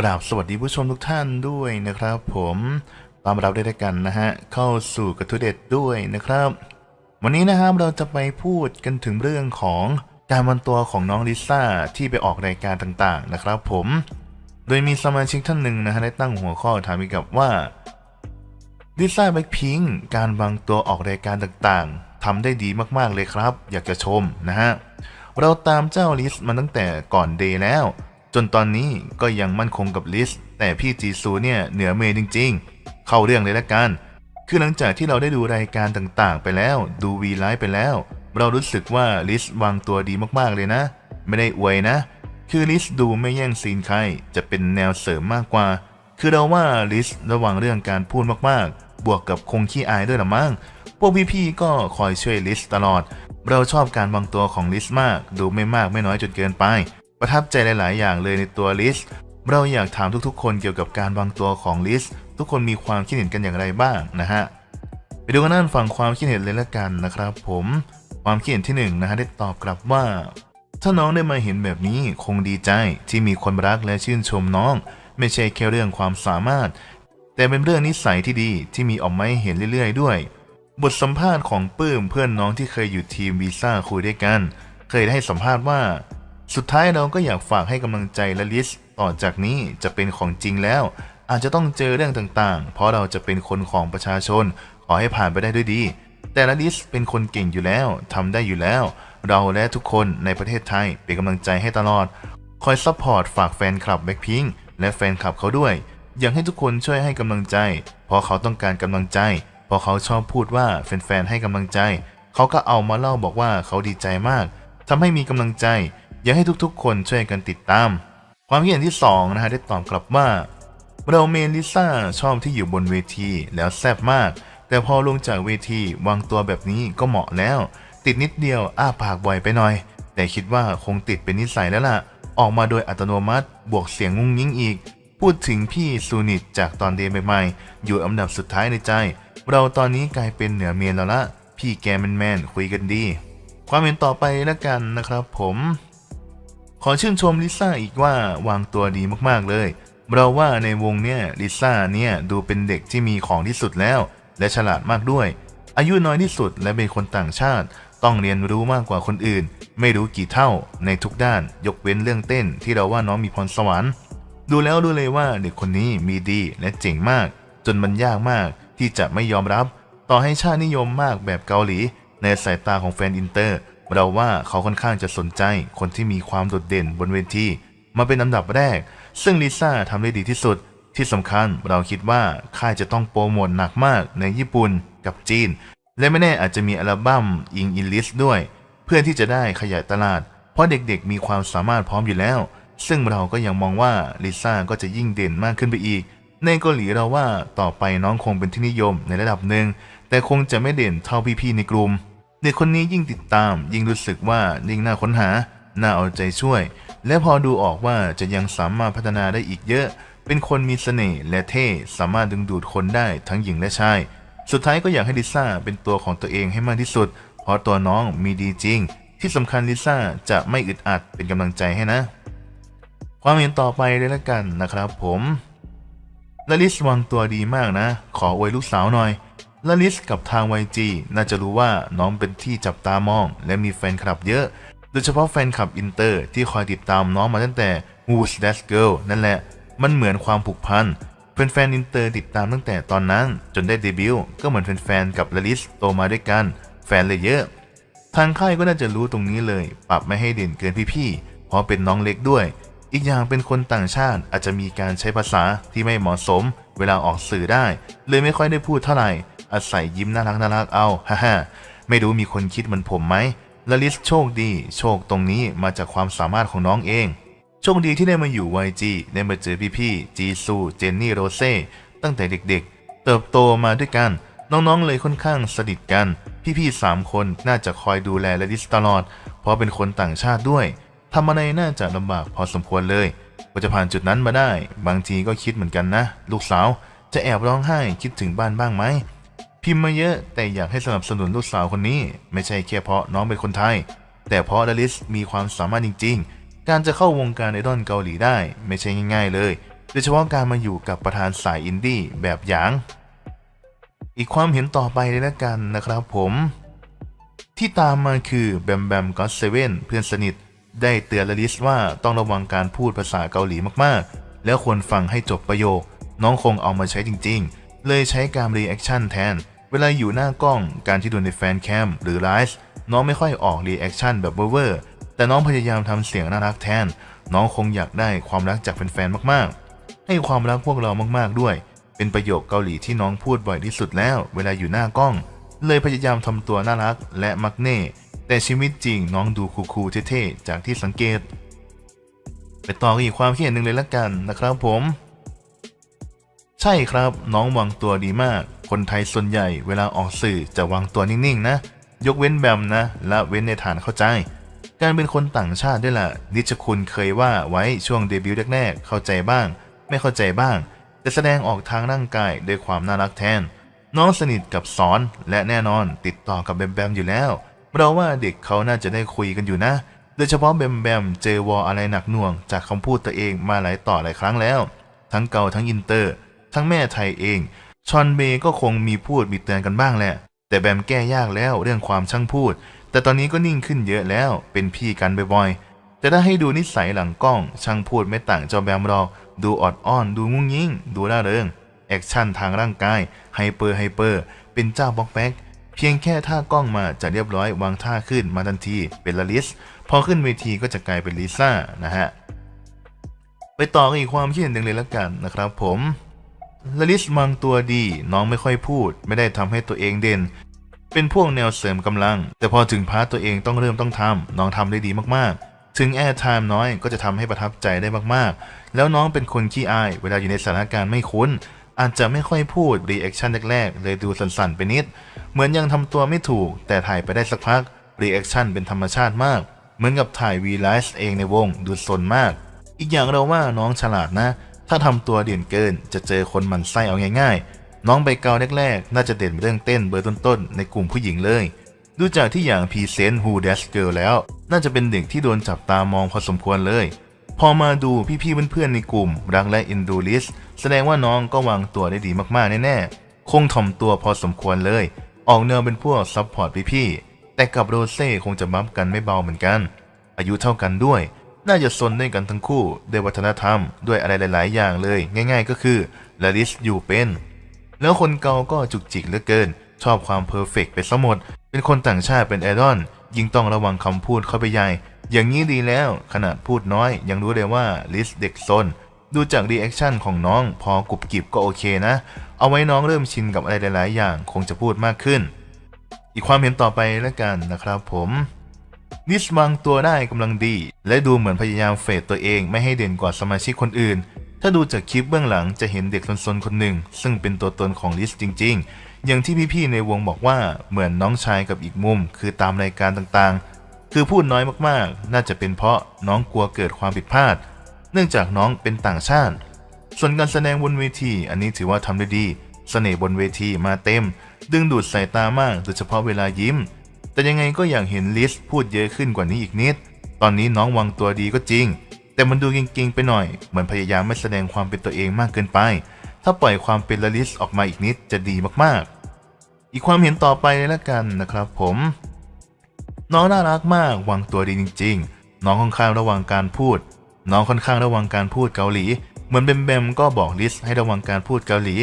กราบสวัสดีผู้ชมทุกท่านด้วยนะครับผมตามรับได้ด้วยกันนะฮะ เข้าสู่กระทุเด็ดด้วยนะครับ วันนี้นะครับเราจะไปพูดกันถึงเรื่องของการวันตัวของน้องลิซ่าที่ไปออกรายการต่างๆนะครับผม โดยมีสมาชิกท่านหนึ่งนะฮะได้ตั้งหัวข้อถามอีกกับว่าลิซ่าแบ็คพิงการวางตัวออกรายการต่างๆทำได้ดีมากๆเลยครับ อยากจะชมนะฮะเราตามเจ้าลิสมาตั้งแต่ก่อนเดย์แล้ว จนตอนนี้ก็ยังมั่นคงกับลิส แต่พี่จีซูเนี่ยเหนือเมย์จริง ๆ เข้าเรื่องเลยละกัน คือหลังจากที่เราได้ดูรายการต่างๆ ไปแล้ว ดูวีไลฟ์ไปแล้ว เรารู้สึกว่าลิสวางตัวดีมากๆเลยนะ ไม่ได้อวยนะ คือลิสดูไม่แย่งซีนใคร จะเป็นแนวเสริมมากกว่า คือเราว่าลิสระวังเรื่องการพูดมากๆ บวกกับคงขี้อายด้วยละมั้ง พวกพี่ๆก็คอยช่วยลิสตลอด เราชอบการวางตัวของลิสมาก ดูไม่มากไม่น้อยจนเกินไป ประทับใจหลาย ๆ อย่างเลยในตัวลิสเราอยากถามทุก ๆ คนเกี่ยวกับการวางตัวของลิสทุกคนมีความคิดเห็นกันอย่างไรบ้างนะฮะไปดูกันนั่นฟังความคิดเห็นเลยละกันนะครับ ผมความคิดเห็นที่หนึ่งนะฮะได้ตอบกลับว่า ถ้าน้องได้มาเห็นแบบนี้คงดีใจที่มีคนรักและชื่นชมน้อง ไม่ใช่แค่เรื่องความสามารถ แต่เป็นเรื่องนิสัยที่ดีที่มีออกมาให้เห็นเรื่อย ๆ ด้วย บทสัมภาษณ์ของปื้มเพื่อนน้องที่เคยอยู่ทีมวีซ่าคุยด้วยกัน เคยได้ให้สัมภาษณ์ว่า สุดท้ายเราก็อยากฝากให้กำลังใจและลิสต่อจากนี้จะเป็นของจริงแล้ว อาจจะต้องเจอเรื่องต่างๆ เพราะเราจะเป็นคนของประชาชน ขอให้ผ่านไปได้ด้วยดี แต่ละลิสเป็นคนเก่งอยู่แล้วทำได้อยู่แล้ว เราและทุกคนในประเทศไทยเป็นกำลังใจให้ตลอด คอยซัพพอร์ตฝากแฟนคลับแบ็คพิงและแฟนคลับเขาด้วย อยากให้ทุกคนช่วยให้กำลังใจ เพราะเขาต้องการกำลังใจ เพราะเขาชอบพูดว่าแฟนๆให้กำลังใจ เขาก็เอามาเล่าบอกว่าเขาดีใจมากทำให้มีกำลังใจ อยากให้ทุกๆ คนช่วยกันติดตาม ความคิดเห็นที่สองนะฮะได้ตอบกลับว่าเราเมนลิซ่าชอบที่อยู่บนเวทีแล้วแซ่บมาก แต่พอลงจากเวทีวางตัวแบบนี้ก็เหมาะแล้ว ติดนิดเดียวอ้าปากบ่อยไปหน่อย แต่คิดว่าคงติดเป็นนิสัยแล้วล่ะ ออกมาโดยอัตโนมัติบวกเสียงงุ้งยิ้งอีก พูดถึงพี่ซูนิตจากตอนเดย์ใหม่ๆ อยู่อันดับสุดท้ายในใจ เราตอนนี้กลายเป็นเหนือเมียนแล้วละพี่แกแมนๆคุยกันดี ความเห็นต่อไปแล้วกันนะครับผม ขอชื่นชมลิซ่าอีกว่าวางตัวดีมากๆเลย เราว่าในวงเนี่ยลิซ่าเนี่ยดูเป็นเด็กที่มีของที่สุดแล้ว และฉลาดมากด้วย อายุน้อยที่สุดและเป็นคนต่างชาติ ต้องเรียนรู้มากกว่าคนอื่น ไม่รู้กี่เท่าในทุกด้าน ยกเว้นเรื่องเต้นที่เราว่าน้องมีพรสวรรค์ ดูแล้วดูเลยว่าเด็กคนนี้มีดีและเจ๋งมาก จนมันยากมากที่จะไม่ยอมรับ ต่อให้ชาตินิยมมากแบบเกาหลี ในสายตาของแฟนอินเตอร์ เราว่าเขาค่อนข้างจะสนใจคนที่มีความโดดเด่นบนเวทีมาเป็นอันดับแรก ซึ่งลิซ่าทำได้ดีที่สุด ที่สำคัญเราคิดว่าค่ายจะต้องโปรโมทหนักมากในญี่ปุ่นกับจีน และไม่แน่อาจจะมีอัลบั้มอิงอิลิสด้วย เพื่อที่จะได้ขยายตลาด เพราะเด็กๆ มีความสามารถพร้อมอยู่แล้ว ซึ่งเราก็ยังมองว่าลิซ่าก็จะยิ่งเด่นมากขึ้นไปอีก ในเกาหลีเราว่าต่อไปน้องคงเป็นที่นิยมในระดับหนึ่งแต่คงจะไม่เด่นเท่าพี่ๆในกลุ่ม เด็กคนนี้ยิ่งติดตาม ยิ่งรู้สึกว่ายิ่งน่าค้นหา น่าเอาใจช่วย และพอดูออกว่าจะยังสามารถพัฒนาได้อีกเยอะ เป็นคนมีเสน่ห์และเท่สามารถดึงดูดคนได้ทั้งหญิงและชาย สุดท้ายก็อยากให้ลิซ่าเป็นตัวของตัวเองให้มากที่สุด เพราะตัวน้องมีดีจริง ที่สำคัญลิซ่าจะไม่อึดอัดเป็นกำลังใจให้นะ ความเห็นต่อไปเลยละกันนะครับผมลลิสวางตัวดีมากนะ ขออวยลูกสาวหน่อย ลลิสกับทาง YG น่าจะรู้ว่าน้องเป็นที่จับตามอง และมีแฟนคลับเยอะ โดยเฉพาะแฟนคลับอินเตอร์ที่คอยติดตามน้องมาตั้งแต่ Who's That Girl นั่นแหละ มันเหมือนความผูกพันแฟนๆอินเตอร์ติดตามตั้งแต่ตอนนั้น จนได้เดบิวต์ก็เหมือนแฟนๆกับลลิสโตมาด้วยกัน แฟนเลยเยอะ ทางค่ายก็น่าจะรู้ตรงนี้เลย ปรับไม่ให้เด่นเกินพี่ๆเพราะเป็นน้องเล็กด้วย อีกอย่างเป็นคนต่างชาติอาจจะมีการใช้ภาษาที่ไม่เหมาะสม เวลาออกสื่อได้ เลยไม่ค่อยได้พูดเท่าไหร่ อาศัยยิ้มน่ารักน่ารักเอาฮ่าฮ่าไม่รู้มีคนคิดเหมือนผมไหมละลิสโชคดี โชคตรงนี้มาจากความสามารถของน้องเอง โชคดีที่ได้มาอยู่ YG ได้มาเจอพี่ๆจีซู เจนนี่โรเซ่ตั้งแต่เด็กๆ เติบโตมาด้วยกัน น้องๆเลยค่อนข้างสนิทกัน พี่ๆสามคนน่าจะคอยดูแลและดิสตลอด เพราะเป็นคนต่างชาติด้วยทำอะไรน่าจะลำบากพอสมควรเลยกว่าจะผ่านจุดนั้นมาได้ บางทีก็คิดเหมือนกันนะ ลูกสาวจะแอบร้องไห้คิดถึงบ้านบ้างไหม พิมพ์มาเยอะแต่อยากให้สนับสนุนลูกสาวคนนี้ ไม่ใช่แค่เพราะน้องเป็นคนไทย แต่เพราะดาริสมีความสามารถจริง ๆ การจะเข้าวงการไอดอลเกาหลีได้ ไม่ใช่ง่าย ๆ เลยโดยเฉพาะการมาอยู่กับประธานสายอินดี้แบบหยาง อีกความเห็นต่อไปเลยละกันนะครับผม ที่ตามมาคือแบมแบมก็เซเว่นเพื่อนสนิท ได้เตือนลลิสว่าต้องระวังการพูดภาษาเกาหลีมากๆ แล้วควรฟังให้จบประโยค น้องคงเอามาใช้จริง ๆ เลยใช้การรีแอคชั่นแทน เวลาอยู่หน้ากล้องการที่ดูในแฟนแคมหรือไลฟ์น้องไม่ค่อยออกรีแอคชั่นแบบเวอร์แต่น้องพยายามทำเสียงน่ารักแทน น้องคงอยากได้ความรักจากแฟนๆมากๆ ให้ความรักพวกเรามากๆด้วย เป็นประโยคเกาหลีที่น้องพูดบ่อยที่สุดแล้ว เวลาอยู่หน้ากล้อง เลยพยายามทำตัวน่ารักและมักเน่แต่ชีวิตจริงน้องดูคูลๆเท่ๆจากที่สังเกต ไปต่อกันอีกความคิดเห็นหนึ่งเลยละกันนะครับผม ใช่ครับ น้องวางตัวดีมาก คนไทยส่วนใหญ่เวลาออกสื่อจะวางตัวนิ่งๆนะ ยกเว้นแบมนะและเว้นในฐานเข้าใจ การเป็นคนต่างชาติด้วยล่ะ นิชคุณเคยว่าไว้ช่วงเดบิวต์แรกๆเข้าใจบ้าง ไม่เข้าใจบ้างแต่แสดงออกทางร่างกายด้วยความน่ารักแทน น้องสนิทกับสอนและแน่นอนติดต่อกับแบมแบมอยู่แล้วเราว่าเด็กเขาน่าจะได้คุยกันอยู่นะ โดยเฉพาะแบมแบมเจอวออะไรหนักหน่วง จากคำพูดตัวเองมาหลายต่อหลายครั้งแล้ว ทั้งเก่าทั้งอินเตอร์ ทั้งแม่ไทยเอง ชอนเบย์ก็คงมีพูดมีเตือนกันบ้างแหละ แต่แบมแก้ยากแล้วเรื่องความช่างพูด แต่ตอนนี้ก็นิ่งขึ้นเยอะแล้ว เป็นพี่กันบ่อยๆ แต่ถ้าให้ดูนิสัยหลังกล้อง ช่างพูดไม่ต่างเจ้าแบมหรอก ดูออดอ้อน ดูงุ้งยิงดูร่าเริง แอคชั่นทางร่างกาย ไฮเปอร์ไฮเปอร์ เป็นเจ้าบล็อกแบ็กเพียงแค่ท่ากล้องมาจะเรียบร้อยวางท่าขึ้นมาทันทีเป็นลาลิส พอขึ้นเวทีก็จะกลายเป็นลิซ่านะฮะไปต่อกันอีกความคิดเห็นหนึ่งเลยละกันนะครับผม ลลิสมังตัวดีน้องไม่ค่อยพูด ไม่ได้ทำให้ตัวเองเด่น เป็นพวกแนวเสริมกำลัง แต่พอถึงพาร์ทตัวเองต้องเริ่มต้องทำน้องทำได้ดีมากๆ ถึงแอร์ไทม์น้อยก็จะทำให้ประทับใจได้มากๆ แล้วน้องเป็นคนขี้อาย เวลาอยู่ในสถานการณ์ไม่คุ้น อาจจะไม่ค่อยพูดรีแอคชั่นแรกๆ เลยดูสั่นๆไปนิด เหมือนยังทำตัวไม่ถูก แต่ถ่ายไปได้สักพักรีแอคชั่นเป็นธรรมชาติมาก เหมือนกับถ่ายวีไลฟ์เองในวงดูสนมาก อีกอย่างเราว่าน้องฉลาดนะ ถ้าทำตัวเด่นเกินจะเจอคนหมันไส้เอาง่ายๆ น้องใบเกาแรกๆ น่าจะเด่นเรื่องเต้นเบอร์ต้นๆ ในกลุ่มผู้หญิงเลย ดูจากที่อย่างพรีเซนต์ Who Dash Girl แล้ว น่าจะเป็นเด็กที่โดนจับตามองพอสมควรเลย พอมาดูพี่ๆเพื่อนๆในกลุ่ม รักและอินดูลิส แสดงว่าน้องก็วางตัวได้ดีมากๆแน่ๆ คงถ่อมตัวพอสมควรเลย ออกแนวเป็นพวกซัพพอร์ตพี่ๆ แต่กับโรเซ่คงจะบัฟกันไม่เบาเหมือนกัน อายุเท่ากันด้วย น่าจะซนด้วยกันทั้งคู่ด้วยวัฒนธรรมด้วยอะไรหลาย ๆ อย่างเลย ง่าย ๆ ก็คือลาลิสอยู่เป็น แล้วคนเกาก็จุกจิกเหลือเกิน ชอบความเพอร์เฟกต์ไปซะหมด เป็นคนต่างชาติเป็นไอดอลยิ่งต้องระวังคำพูดเข้าไปใหญ่ อย่างนี้ดีแล้ว ขนาดพูดน้อย ยังรู้เลยว่าลิสเด็กซนดูจากรีแอคชั่นของน้องพอกรุบกริบก็โอเคนะ เอาไว้น้องเริ่มชินกับอะไรหลาย ๆ อย่าง คงจะพูดมากขึ้น อีกความเห็นต่อไปแล้วกันนะครับผม นิสวางตัวได้กำลังดี และดูเหมือนพยายามเฟดตัวเองไม่ให้เด่นกว่าสมาชิกคนอื่น ถ้าดูจากคลิปเบื้องหลังจะเห็นเด็กซนๆคนหนึ่ง ซึ่งเป็นตัวตนของลิสจริง ๆ อย่างที่พี่ๆในวงบอกว่าเหมือนน้องชายกับอีกมุม คือตามรายการต่างๆ คือพูดน้อยมากๆ น่าจะเป็นเพราะน้องกลัวเกิดความผิดพลาด เนื่องจากน้องเป็นต่างชาติ ส่วนการแสดงบนเวที อันนี้ถือว่าทำได้ดีเสน่ห์บนเวทีมาเต็ม ดึงดูดสายตามากโดยเฉพาะเวลายิ้ม แต่ยังไงก็อยากเห็นลิสพูดเยอะขึ้นกว่านี้อีกนิด ตอนนี้น้องวางตัวดีก็จริง แต่มันดูเก่งๆไปหน่อย เหมือนพยายามไม่แสดงความเป็นตัวเองมากเกินไป ถ้าปล่อยความเป็นละลิสออกมาอีกนิดจะดีมากๆ อีกความเห็นต่อไปเลยละกันนะครับผม น้องน่ารักมากวางตัวดีจริง ๆ น้องค่อนข้างระวังการพูด น้องค่อนข้างระวังการพูดเกาหลี เหมือนเบมเบมก็บอกลิสให้ระวังการพูดเกาหลี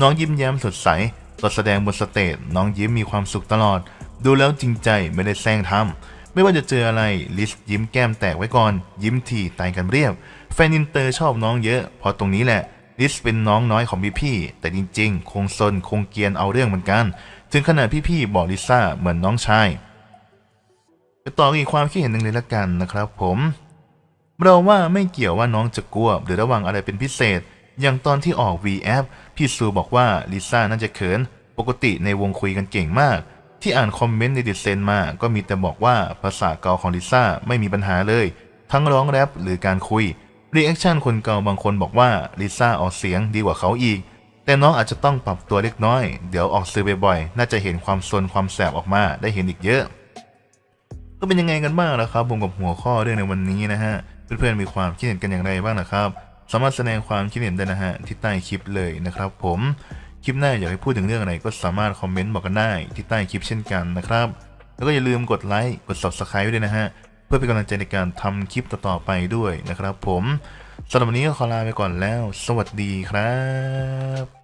น้องยิ้มแย้มสดใสตอนแสดงบนสเตจน้องยิ้มมีความสุขตลอด ดูแล้วจริงใจไม่ได้แซงทำไม่ว่าจะเจออะไรลิสยิ้มแก้มแตกไว้ก่อน ยิ้มทีตายกันเรียบ แฟนอินเตอร์ชอบน้องเยอะพราะตรงนี้แหละลิสเป็นน้องน้อยของพี่พี่แต่จริงๆ คงซนคงเกียนเอาเรื่องเหมือนกัน ถึงขนาดพี่ๆบอกลิซ่าเหมือนน้องชายไปต่ออีกความคิดเห็นหนึ่งเลยละกันนะครับผมเราว่าไม่เกี่ยวว่าน้องจะกลัวหรือระวังอะไรเป็นพิเศษ อย่างตอนที่ออก V App พี่ซูบอกว่าลิซ่าน่าจะเขิน ปกติในวงคุยกันเก่งมาก ที่อ่านคอมเมนต์ในดิสเซนมา ก็มีแต่บอกว่าภาษาเกาของลิซ่าไม่มีปัญหาเลย ทั้งร้องแรปหรือการคุยรีแอคชั่นคนเกาบางคนบอกว่าลิซ่าออกเสียงดีกว่าเขาอีก แต่น้องอาจจะต้องปรับตัวเล็กน้อย เดี๋ยวออกสื่อบ่อยๆ น่าจะเห็นความซนความแสบออกมาได้เห็นอีกเยอะ ก็เป็นยังไงกันบ้างนะครับผมกับหัวข้อเรื่องในวันนี้นะฮะ เพื่อนๆมีความคิดเห็นกันอย่างไรบ้างนะครับ สามารถแสดงความคิดเห็นได้นะฮะที่ใต้คลิปเลยนะครับผม คลิปหน้าอยากให้พูดถึงเรื่องอะไรก็สามารถคอมเมนต์บอกกันได้ที่ใต้คลิปเช่นกันนะครับ แล้วก็อย่าลืมกดไลค์กด subscribe ไว้ด้วยนะฮะ เพื่อเป็นกำลังใจในการทำคลิปต่อๆไปด้วยนะครับผมสำหรับวันนี้ก็ขอลาไปก่อนแล้ว สวัสดีครับ